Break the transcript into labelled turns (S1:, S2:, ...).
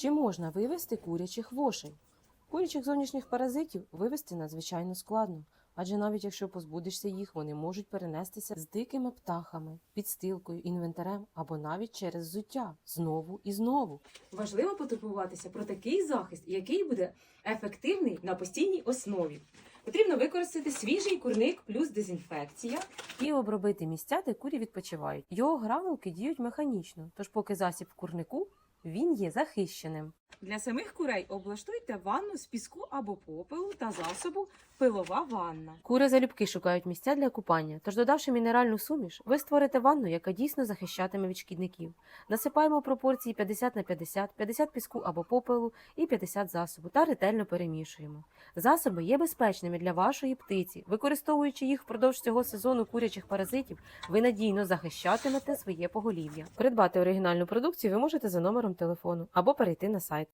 S1: Чи можна вивести курячих вошей? Курячих зовнішніх паразитів вивести надзвичайно складно, адже навіть якщо позбудешся їх, вони можуть перенестися з дикими птахами, підстилкою, інвентарем або навіть через взуття знову і знову.
S2: Важливо потурбуватися про такий захист, який буде ефективний на постійній основі. Потрібно використати свіжий курник плюс дезінфекція.
S1: І обробити місця, де курі відпочивають. Його гранулки діють механічно, тож поки засіб в курнику він є захищеним.
S2: Для самих курей облаштуйте ванну з піску або попелу та засобу пилова ванна.
S1: Кури залюбки шукають місця для купання, тож додавши мінеральну суміш, ви створите ванну, яка дійсно захищатиме від шкідників. Насипаємо пропорції 50 на 50, 50 піску або попелу і 50 засобу та ретельно перемішуємо. Засоби є безпечними для вашої птиці. Використовуючи їх впродовж цього сезону курячих паразитів, ви надійно захищатимете своє поголів'я. Придбати оригінальну продукцію ви можете за номером телефону або перейти на сайт.